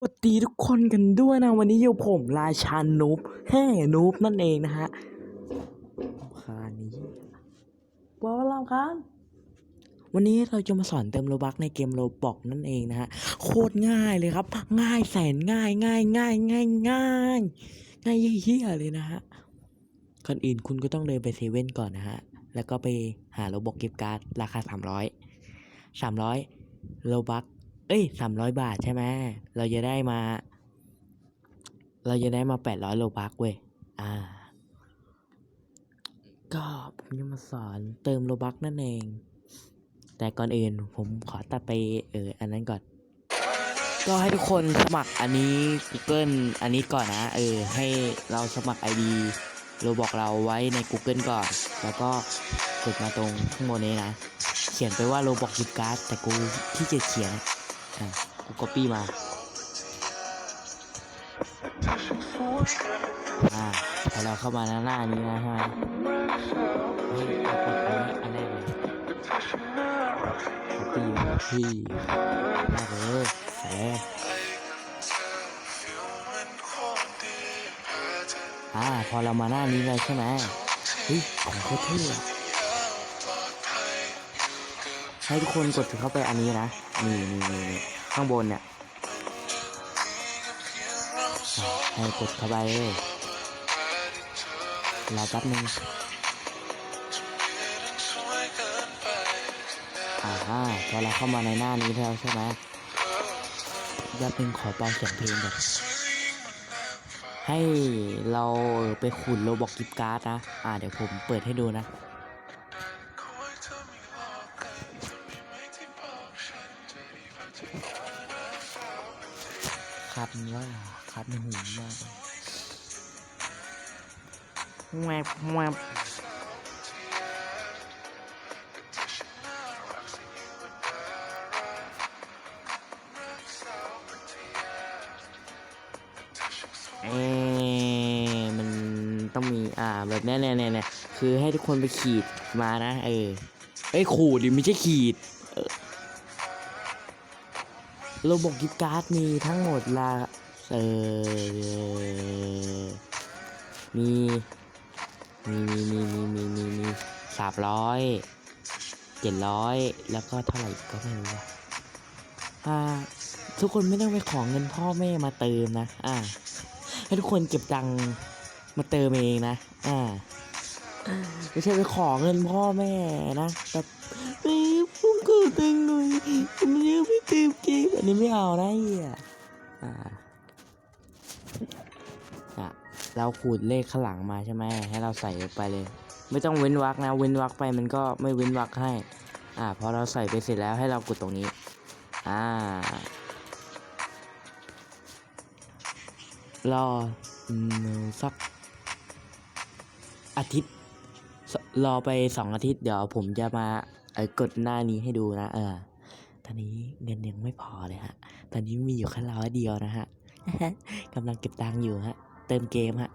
สวัสดีทุกคนกันด้วยนะ วันนี้อยู่ผมราชานูบแห่นูบนั่นเองนะฮะคานี้ว้าวเราครับ วันนี้เราจะมาสอนเติมโลบักในเกมโลบอกนั่นเองนะฮะ โคตรง่ายเลยครับ ง่ายแสนง่ายง่ายง่ายง่ายง่ายง่ายเฮี้ยเลยนะฮะก่อนอื่นคุณก็ต้องเดินไปเซเว่นก่อนนะฮะ แล้วก็ไปหาโลบอกกิฟต์การ์ดราคาสามร้อยสามร้อยโลบัก เอ้ยสามร้อยบาทใช่ไหมเราจะได้มา เราจะได้มาแปดร้อยโลบักเว้ยอ่า ก็ผมจะมาสอนเติมโลบักนั่นเอง แต่ก่อนอื่นผมขอตัดไปเอออันนั้นก่อน ก็ให้ทุกคนสมัครอันนี้ Google อันนี้ก่อนนะ เออ ให้เราสมัคร ID โลบอกเราไว้ใน Google ก่อน แล้วก็กดมาตรงข้างบนนี้นะ เขียนไปว่าโลบอกกิฟการ์ดแต่กูที่เกียจเขียน กูก๊อปปี้มาอ่าพอเราเข้ามาหน้านี้นะใช่ไหมเฮ้ยอันนี้อันแรกเลยก๊อปปี้มาที่แรกเลยแสอ่าพอเรามาหน้านี้เลยใช่ไหมเฮ้ยของโคตรเท่ ให้ทุกคนกดเข้าไปอันนี้นะนี่นี่นี่นี่ข้างบนเนี่ยให้กดเข้าไปเลยรอแป๊บนึงอ่าฮะพอเราเข้ามาในหน้านี้แล้วใช่ไหมแป๊บนึงขอเบาเสียงเพลงก่อนให้เราไปขุดโลบอกกิฟการ์ดนะ อ่าเดี๋ยวผมเปิดให้ดูนะ คัดว่าคัดในหูมากแวบแวบเอ๊มันต้องมี อ่า แบบเนี้ยเนี่ยเนี่ยเนี่ยคือให้ทุกคนไปขีดมานะ เออ เอ้ยขูดดิไม่ใช่ขีด โลบอกกิฟต์การ์ดมีทั้งหมดละเออมีมีมีมีมีมีมีมีสามร้อยเจ็ดร้อยแล้วก็เท่าไหร่ก็ไม่รู้อะอ่าทุกคนไม่ต้องไปของเงินพ่อแม่มาเติมนะ อ่า ให้ทุกคนเก็บตังมาเติมเองนะ อ่า ไม่ใช่ไปขอเงินพ่อแม่นะแบบเอ้ยผมขอตังหน่อยผมยังไม่ติมเกมอันนี้ไม่เอานะเฮียอ่าอะเราขูดเลขข้างหลังมาใช่ไหมให้เราใส่ไปเลย ไม่ต้องเว้นวรรคนะเว้นวรรคไปมันก็ไม่เว้นวรรคให้ อ่าพอเราใส่ไปเสร็จแล้วให้เรากดตรงนี้ อ่ารอสักอาทิตย์ รอไปสองอาทิตย์เดี๋ยวผมจะมาเออกดหน้านี้ให้ดูนะเออตอนนี้เงินยังไม่พอเลยฮะ ตอนนี้มีอยู่แค่ร้อยเดียวนะฮะกำลังเก็บตังค์อยู่ฮะ เติมเกมฮะ